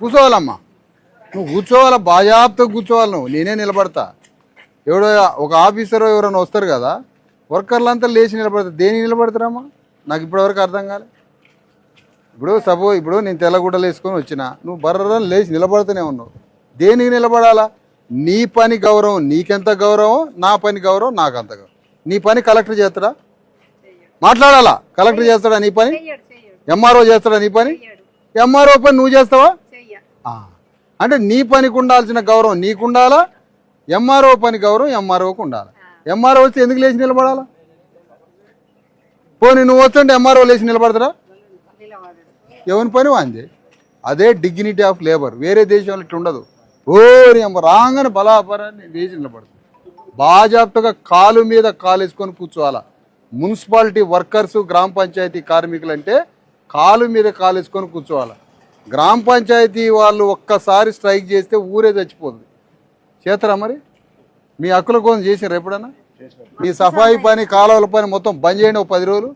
కూర్చోవాలమ్మా. నువ్వు కూర్చోవాలా? బాజాప్తో కూర్చోవాలి నువ్వు. నేనే నిలబడతా. ఎవడో ఒక ఆఫీసర్ ఎవరైనా వస్తారు కదా వర్కర్లంతా లేచి నిలబడతారు దేనికి నిలబడతారమ్మా? నాకు ఇప్పటివరకు అర్థం కాలే. ఇప్పుడు సపోజ్ ఇప్పుడు నేను తెల్లగుడ్డలు వేసుకొని వచ్చిన నువ్వు బర్రని లేచి నిలబడుతూనే ఉన్నావు. దేనికి నిలబడాలా? నీ పని గౌరవం నీకెంత గౌరవం నా పని గౌరవం నాకు అంత గౌరవం. నీ పని కలెక్టర్ చేస్తాడా? మాట్లాడాలా? కలెక్టర్ చేస్తాడా నీ పని? ఎంఆర్ఓ చేస్తాడా నీ పని? ఎంఆర్ఓ పని నువ్వు చేస్తావా. అంటే నీ పనికి ఉండాల్సిన గౌరవం నీకుండాలా? ఎంఆర్ఓ పని గౌరవం ఎంఆర్ఓకి ఉండాలి? ఎంఆర్ఓ వచ్చి ఎందుకు లేచి నిలబడాలా? పోనీ నువ్వు వస్తుంటే ఎంఆర్ఓ లేచి నిలబడతారా ఎవరి పని వాంది? అదే డిగ్నిటీ ఆఫ్ లేబర్ వేరే దేశంలో ఇట్లా ఉండదు. ఓరి అమ్మ రాగానే బలాపరాన్ని లేచి నిలబడుతుంది బాజాప్తగా కాలు మీద కాలు వేసుకొని కూర్చోవాలా? మున్సిపాలిటీ వర్కర్స్ గ్రామ పంచాయతీ కార్మికులు అంటే కాలు మీద కాలు వేసుకొని గ్రామ పంచాయతీ వాళ్ళు ఒక్కసారి స్ట్రైక్ చేస్తే ఊరే చచ్చిపోతుంది చేతరా మరి? మీ హక్కుల కోసం చేసారు ఎప్పుడన్నా? మీ సఫాయి పని కాలువల పని మొత్తం బంద్ చేయండి ఒక పది రోజులు.